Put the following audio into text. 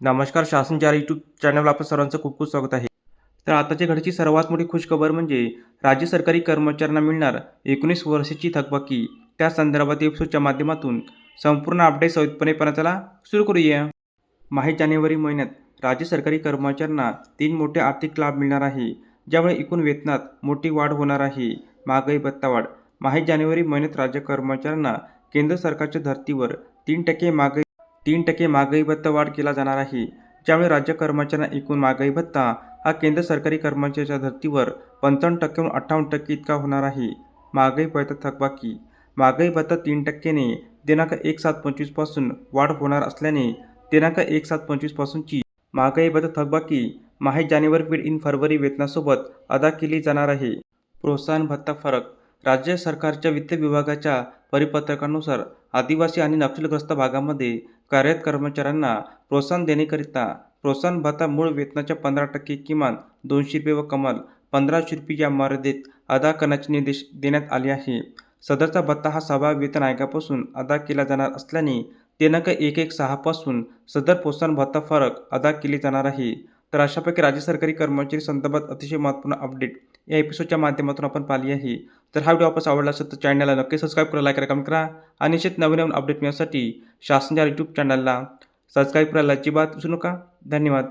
नमस्कार शासनचार यूट्यूब चॅनलवर आपलं सर्वांचं खूप खूप स्वागत आहे. तर आताच्या घडची सर्वात मोठी खुशखबर म्हणजे राज्य सरकारी कर्मचाऱ्यांना मिळणार एकोणीस वर्षाची थकबाकी. त्या संदर्भात एपिसोडच्या माध्यमातून संपूर्ण अपडेट सवितपणे चला. सुरू करूया. माही जानेवारी महिन्यात राज्य सरकारी कर्मचाऱ्यांना तीन मोठे आर्थिक लाभ मिळणार आहे. ज्यामुळे एकूण वेतनात मोठी वाढ होणार आहे. महागाई भत्ता वाढ. जानेवारी महिन्यात राज्य कर्मचाऱ्यांना केंद्र सरकारच्या धर्तीवर तीन टक्के महागाई तीन टक्के महागाई भत्ता वाढ केला जाणार आहे. ज्यामुळे राज्य कर्मचाऱ्यांना एकूण महागाई भत्ता हा केंद्र सरकारी कर्मचाऱ्याच्या धर्तीवर पंचावन्न टक्क्याहून अठ्ठावन्न टक्के इतका होणार आहे. महागाई भत्ता थकबाकी. महागाई भत्ता तीन टक्क्याने दिनांक एक सात पंचवीसपासून वाढ होणार असल्याने दिनांक एक सात पंचवीसपासूनची महागाई भत्ता थकबाकी माहे जानेवारी पेड इन फरवरी वेतनासोबत अदा केली जाणार आहे. प्रोत्साहन भत्ता फरक राज्य सरकारच्या वित्त विभागाच्या परिपत्रकानुसार आदिवासी आणि नक्षलग्रस्त भागामध्ये कार्यरत कर्मचाऱ्यांना प्रोत्साहन देण्याकरिता प्रोत्साहन भत्ता मूळ वेतनाच्या पंधरा टक्के किमान दोनशे रुपये व कमाल पंधराशे रुपये या मर्यादेत अदा करण्याचे निर्देश देण्यात आले आहे. सदरचा भत्ता हा सभा वेतन आयोगापासून अदा केला जाणार असल्याने दिनांक एक एक सहापासून सदर प्रोत्साहन भत्ता फरक अदा केले जाणार आहे. तर अशापैकी राज्य सरकारी कर्मचारी संदर्भात अतिशय महत्त्वपूर्ण अपडेट या एपिसोडच्या माध्यमातून आपण पाहिली आहे. तर हा व्हिडिओ आपल्याला आवडला असेल तर चॅनलला नक्की सबस्क्राईब करा लाईक करा कमेंट करा. आणि निश्चित नवीन नवीन अपडेट मिळण्यासाठी शासनाच्या यूट्यूब चॅनलला सबस्क्राईब करायला अजिबात विसरू नका. धन्यवाद.